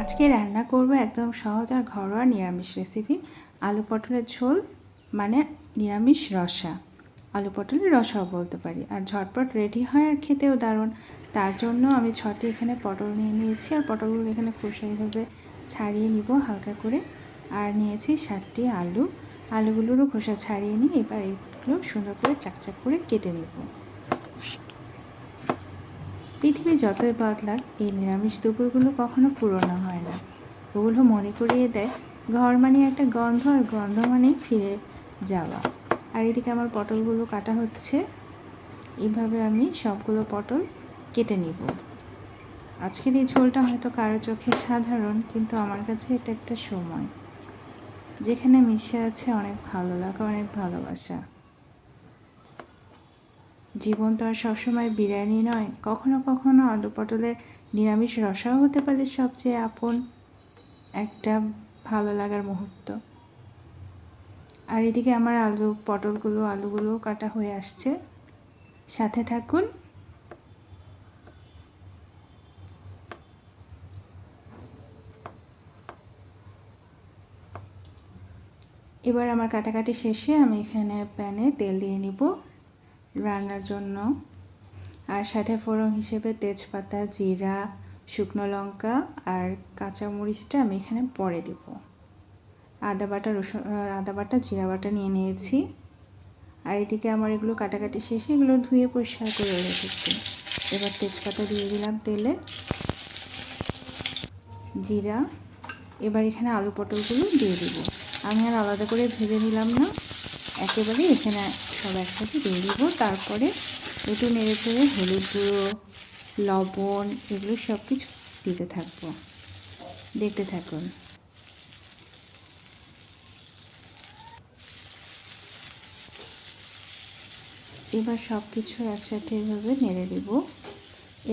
আজকে রান্না করব একদম সহজ আর ঘরোয়া নিরামিষ রেসিপি আলু পটলের ঝোল মানে নিরামিষ রসা। আলু পটলের রসাও বলতে পারি। আর ঝটপট রেডি হয় আর খেতেও দারুণ। তার জন্য আমি ছটি এখানে পটল নিয়ে নিয়েছি আর পটলগুলো এখানে খোসা এইভাবে ছাড়িয়ে নিব হালকা করে। আর নিয়েছি সাতটি আলু। আলুগুলোরও খোসা ছাড়িয়ে নিই এবার এগুলো সুন্দর করে চাকচাক করে কেটে নেব। পৃথিবী যতই বদলাক, এই নিরামিষ দুপুরগুলো কখনো পুরনো হয় না। ওগুলো মনে করিয়ে দেয়, ঘর মানে একটা গন্ধ আর গন্ধ মানে ফিরে যাওয়া। আর এদিকে আমার পটলগুলো কাটা হচ্ছে। এইভাবে আমি সবগুলো পটল কেটে নিব। আজকের এই ঝোলটা হয়তো কারও চোখে সাধারণ, কিন্তু আমার কাছে এটা একটা সময়, যেখানে মিশে আছে অনেক ভালো লাগা, অনেক ভালোবাসা। জীবন তো আর সবসময় বিরিয়ানি নয়। কখনো কখনো আলু পটলের নিরামিষ রসাও হতে পারে সবচেয়ে আপন একটা ভালো লাগার মুহূর্ত। আর এদিকে আমার আলু পটলগুলো আলুগুলো কাটা হয়ে আসছে। সাথে থাকুন। এবার আমার কাটাকাটি শেষে আমি এখানে প্যানে তেল দিয়ে নিব। রান্নার জন্য। আর সাথে ফোড়ন হিসেবে তেজপাতা, জিরা, শুকনো লঙ্কা আর কাঁচামরিচটা আমি এখানে পরে দেব। আদা বাটা, রসুন আদা বাটা, জিরা বাটা নিয়ে নিয়েছি। আর এদিকে আমার এগুলো কাটাকাটি শেষে এগুলো ধুয়ে পরিষ্কার করে রেখেছি। এবার তেজপাতা দিয়ে দিলাম তেলে। জিরা। এবার এখানে আলু পটলগুলো দিয়ে দিব। আমি আর আলাদা করে ভেজে নিলাম না। একেবারে এখানে সব একসাথে দিয়ে দেবো। তারপরে একটু নেড়ে চেড়ে হলুদ গুঁড়ো, লবণ এগুলো সব কিছু দিতে থাকব। দেখতে থাকুন। এবার সব কিছু একসাথে এভাবে নেড়ে দেব।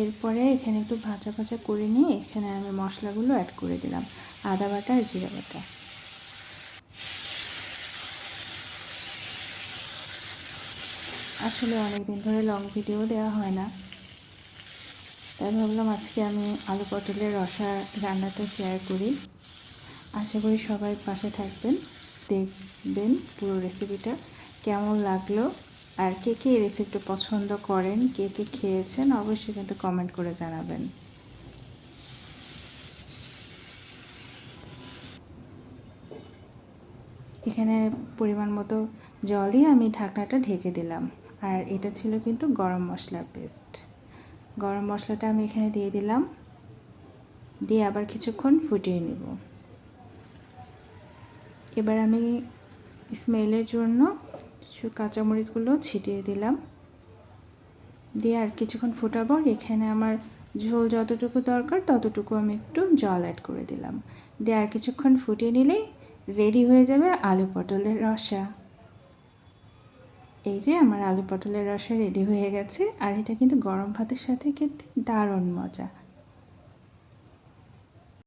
এরপরে এখানে একটু ভাজা ভাজা করে নিয়ে এখানে আমি মশলাগুলো অ্যাড করে দিলাম। আদা বাটা আর জিরা বাটা। আসলে অনেক দিন ধরে লং ভিডিও দেওয়া হয় না। তাই ভাবলাম আজকে আমি আলু পটলের রসা রান্নাটা শেয়ার করি। আশা করি সবাই পাশে থাকবেন, দেখবেন পুরো রেসিপিটা কেমন লাগল, আর কে কে এই রেসিপিটা পছন্দ করেন, কে কে খেয়েছেন, অবশ্যই কিন্তু কমেন্ট করে জানাবেন। এখানে পরিমাণ মতো জল দিয়ে আমি ঢাকনাটা ঢেকে দিলাম। আর এটা ছিল কিন্তু গরম মশলার পেস্ট গরম মশলাটা আমি এখানে দিয়ে দিলাম। দিয়ে আবার কিছুক্ষণ ফুটিয়ে নেব। এবার আমি স্মেলের জন্য কিছু কাঁচামরিচগুলো ছিটিয়ে দিলাম। দিয়ে আর কিছুক্ষণ ফুটাবো। এখানে আমার ঝোল যতটুকু দরকার, ততটুকু আমি একটু জল অ্যাড করে দিলাম। দিয়ে আর কিছুক্ষণ ফুটিয়ে নিলেই রেডি হয়ে যাবে আলু পটলের রসা। এই যে আমার আলু পটলের রসা রেডি হয়ে গেছে, আর এটা কিন্তু গরম ভাতের সাথে খেতে দারুণ মজা।